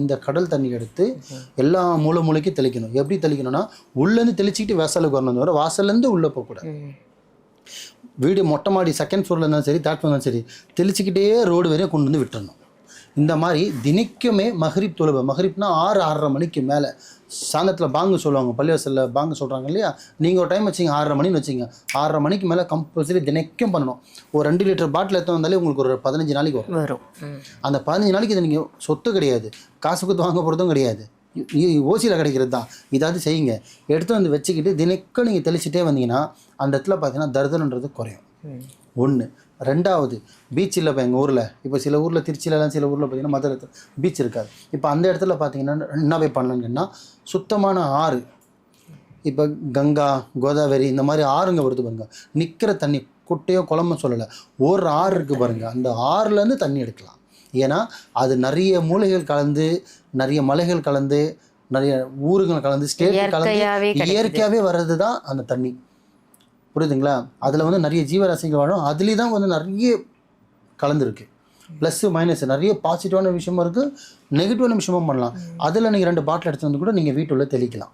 இந்த கடல் தண்ணி எடுத்து எல்லா மூலை மூலைக்கும் தெளிக்கணும். எப்படி தெளிக்கணும்னா உள்ளேருந்து தெளிச்சிக்கிட்டு வாசலுக்கு வரணும் தவிர வாசல்லேருந்து உள்ளே போகக்கூடாது. வீடு மொட்டை மாடி செகண்ட் ஃப்ளோரில் இருந்தாலும் சரி தேர்ட் ஃப்ளோர் இருந்தாலும் சரி தெளிச்சிக்கிட்டே ரோடு வரையும் கொண்டு வந்து விட்டுறணும். இந்த மாதிரி தினிக்குமே மஹரிப் தொழுவை மஹரிப்னா ஆறு ஆறரை மணிக்கு மேலே. சாயந்தரத்தில் பாங்கு சொல்லுவாங்க பள்ளிவாசலில் பாங்கு சொல்கிறாங்க இல்லையா? நீங்கள் ஒரு டைம் வச்சிங்க ஆறரை மணின்னு வச்சிங்க. ஆறரை மணிக்கு மேலே கம்பல்சரி தினைக்கும் பண்ணணும். ஒரு ரெண்டு லிட்டர் பாட்டில் எடுத்து வந்தாலே உங்களுக்கு ஒரு பதினஞ்சு நாளைக்கு வரும். வரும். ம். அந்த பதினஞ்சு நாளைக்கு இது நீங்கள் சொத்து கிடையாது. காசு கொடுத்து வாங்க போகிறதும் கிடையாது. ஓசியில் கிடைக்கிறது தான். இதாவது செய்யுங்க. எடுத்து வந்து வச்சுக்கிட்டு தினைக்கும் நீங்கள் தெளிச்சிட்டே வந்தீங்கன்னா அந்த இடத்துல பார்த்தீங்கன்னா தர்தனன்றது குறையும். ஒன்று ரெண்டாவது பீச் இல்லை இப்போ எங்கள் ஊரில் இப்போ சில ஊரில் திருச்சியிலலாம் சில ஊரில் பார்த்தீங்கன்னா மதுரை பீச் இருக்காது. இப்போ அந்த இடத்துல பார்த்தீங்கன்னா என்ன போய் பண்ணலாங்கன்னா சுத்தமான ஆறு. இப்போ கங்கா கோதாவரி இந்த மாதிரி ஆறுங்க வருது பாருங்க. நிற்கிற தண்ணி குட்டையோ குளமோ சொல்லலை. ஒரு ஆறு இருக்குது பாருங்க. அந்த ஆறுலேருந்து தண்ணி எடுக்கலாம். ஏன்னா அது நிறைய மூலைகள் கலந்து நிறைய மலைகள் கலந்து நிறைய ஊருகள் கலந்து ஸ்டேட் கலந்து. இயற்கையாகவே வர்றது தான் அந்த தண்ணி. புரியுதுங்களா? அதில் வந்து நிறைய ஜீவராசிகள் வாழும். அதுலேயும் தான் வந்து நிறைய கலந்துருக்கு. ப்ளஸ்ஸு மைனஸ் நிறைய பாசிட்டிவான விஷயமும் இருக்குது நெகட்டிவான விஷயமும் பண்ணலாம். அதில் நீங்கள் ரெண்டு பாட்டில் எடுத்து வந்து கூட நீங்கள் வீட்டுள்ள தெளிக்கலாம்.